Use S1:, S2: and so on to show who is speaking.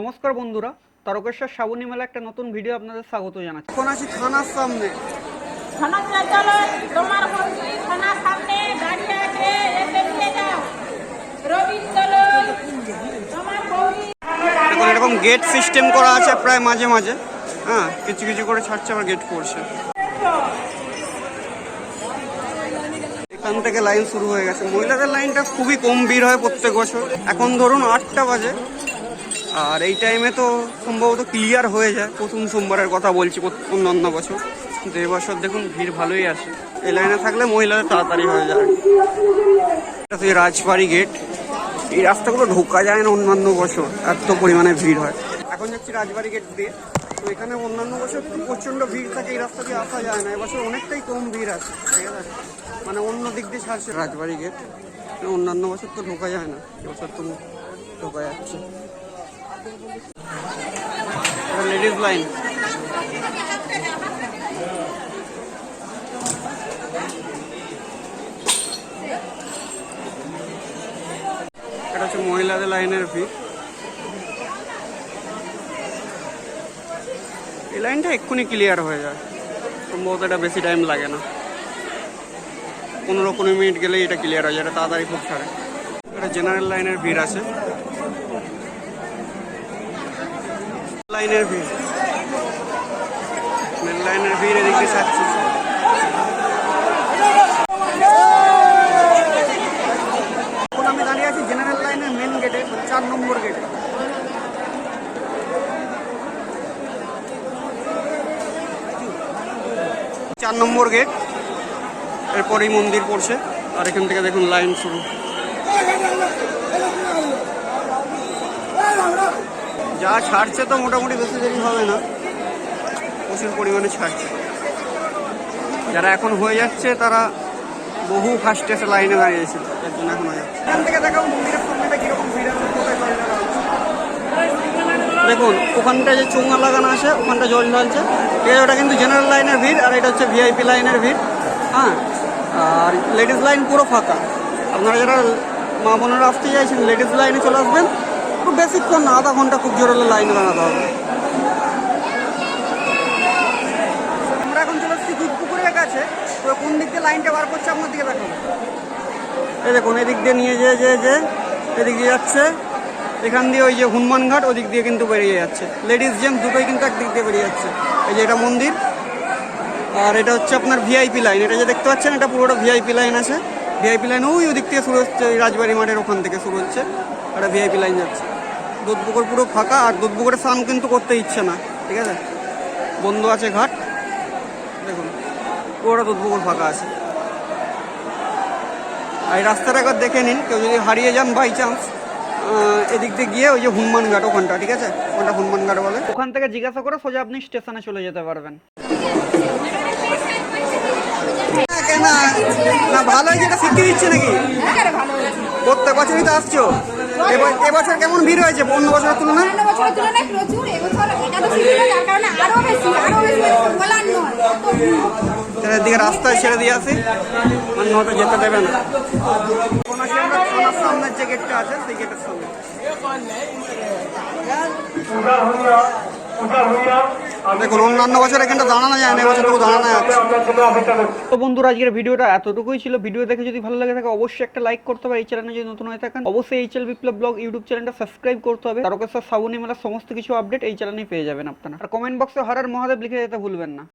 S1: নমস্কার বন্ধুরা তারকেশ্বর শ্রাবণী মেলা একটা নতুন ভিডিও আপনাদের স্বাগত জানাচ্ছি। এখন আছি থানার সামনে। এখন এরকম গেট সিস্টেম করা আছে প্রায় মাঝে মাঝে। হ্যাঁ কিছু কিছু করে ছাড়ছে আবার গেট করছে। এখান থেকে লাইন শুরু হয়ে গেছে। মহিলাদের লাইনটা খুবই কম ভিড় হয় প্রত্যেক বছর। এখন ধরুন আটটা বাজে। আর এই টাইমে তো সম্ভবত ক্লিয়ার হয়ে যায়। প্রথম সোমবারের কথা বলছি অন্যান্য বছর। কিন্তু এবছর দেখুন, ভিড় ভালোই আছে। এই লাইনে থাকলে মহিলাদের তাড়াতাড়ি হয়ে যায়। এটা সেই রাজবাড়ি গেট এই রাস্তাগুলো ঢোকা যায় না অন্যান্য বছর। এত পরিমাণে ভিড় হয়। এখন যাচ্ছি রাজবাড়ি গেট দিয়ে। তো এখানে অন্যান্য বছর তো প্রচণ্ড ভিড় থাকে। এই রাস্তা দিয়ে আসা যায় না। এবছর অনেকটাই কম ভিড় আছে। ঠিক আছে? মানে অন্য দিক দিয়ে ছাড়ছে রাজবাড়ি গেট অন্যান্য বছর তো ঢোকা যায় না। এবছর তো ঢোকা যাচ্ছে। Ladies line. এটা হচ্ছে মহিলাদের লাইনের ভিড় এই লাইনটা এক্ষুনি ক্লিয়ার হয়ে যায়। সম্ভবত এটা বেশি টাইম লাগে না। পনেরো কুড়ি মিনিট গেলেই এটা ক্লিয়ার হয়ে যায়, এটা তাড়াতাড়ি খুব ছাড়ে এটা জেনারেল লাইনের ভিড় আছে। লাইনের ভিড়। লাইনের ভিড় এদিক এখন আমি দাঁড়িয়ে আছি জেনারেল লাইনের মেন চার নম্বর গেটে চার নম্বর গেট এরপরেই মন্দির পড়ছে। আর এখান থেকে দেখুন লাইন শুরু। যা ছাড়ছে তো মোটামুটি বেশি দেরি হবে না। প্রচুর পরিমাণে ছাড়ছে। যারা এখন হয়ে যাচ্ছে তারা বহু ফার্স্ট এসে লাইনে দাঁড়িয়েছিল এর জন্য এখন হয়ে যাচ্ছে। দেখুন ওখানটা যে চোঙা লাগানো আছে ওখানটা জল ঢালছে। ঠিক আছে ওটা কিন্তু জেনারেল লাইনের ভিড় আর এটা হচ্ছে ভিআইপি লাইনের ভিড়। হ্যাঁ আর লেডিস লাইন পুরো ফাঁকা। আপনারা যারা মা বোনেরা আসতে চাইছেন লেডিস লাইনে চলে আসবেন। খুব বেশিক্ষণ না, আধা ঘণ্টা খুব জোর হলে লাইনে দাঁড়াতে হবে। আমরা এখন চলে এসেছি দুধপুকুরের কাছে। তো কোন দিক দিয়ে লাইনটা বার করছে আপনার দিকে দেখাবো এই দেখুন, এদিক দিয়ে নিয়ে যে যে যে এদিক দিয়ে যাচ্ছে। এখান দিয়ে ওই যে হনুমান ঘাট, ওদিক দিয়ে কিন্তু বেরিয়ে যাচ্ছে। লেডিস জেন্টস দুটোই কিন্তু একদিক দিয়ে বেরিয়ে যাচ্ছে। এই যে এটা মন্দির। আর এটা হচ্ছে আপনার ভিআইপি লাইন এটা যে দেখতে পাচ্ছেন, এটা পুরোটা ভিআইপি লাইন আছে। ভিআইপি লাইন ওই ওদিক থেকে শুরু হচ্ছে রাজবাড়ি মাঠের ওখান থেকে শুরু হচ্ছে। একটা ভিআইপি লাইন যাচ্ছে। দুধপুকুর পুরো ফাঁকা, আর দুধপুকুরে স্নান কিন্তু করতে ইচ্ছে না, ঠিক আছে? বন্ধ আছে ঘাট। দেখুন, পুরোটা দুধপুকুর ফাঁকা আছে। আর এই রাস্তাটা একবার দেখে নিন, কেউ যদি হারিয়ে যান বাই চান্স এদিক দিয়ে গিয়ে ওই যে হনুমান ঘাট ওখানটা, ঠিক আছে? ওখানটা হনুমান ঘাট বলে। ওখান থেকে জিজ্ঞাসা করে সোজা আপনি স্টেশনে চলে যেতে পারবেন। কেন? না ভালো যেটা শিখতে দিচ্ছে নাকি? প্রত্যেক বছরই তো আসছো। এবছর কেমন ভিড় হয়েছে? অন্য বছরের তুলনায়? এদিকে রাস্তায় ছেড়ে দিয়ে আসি। মানে হয়তো যেতে দেবে না। সামনের যে গেটটা আছে সেই গেটের সামনে। দেখুন অন্যান্য বছর এখানটা দাঁড়ানো যায় না এবছর তো দাঁড়ানো যাচ্ছে। তো বন্ধুরা আজকের ভিডিওটা এতটুকুই ছিল। ভিডিও দেখে যদি ভালো লাগে থাকে অবশ্যই একটা লাইক করতে হবে। এই চ্যানেলে যদি নতুন হয়ে থাকেন অবশ্যই এই চ্যানেল বিপ্লব ব্লগ ইউটিউব চ্যানেলটা সাবস্ক্রাইব করতে হবে। তারকেশ্বর শ্রাবণী মেলার সমস্ত কিছু আপডেট এই চ্যানেলেই পেয়ে যাবেন আপনারা। আর কমেন্ট বক্সে হরার মহাদেব লিখে যেতে ভুলবেন না।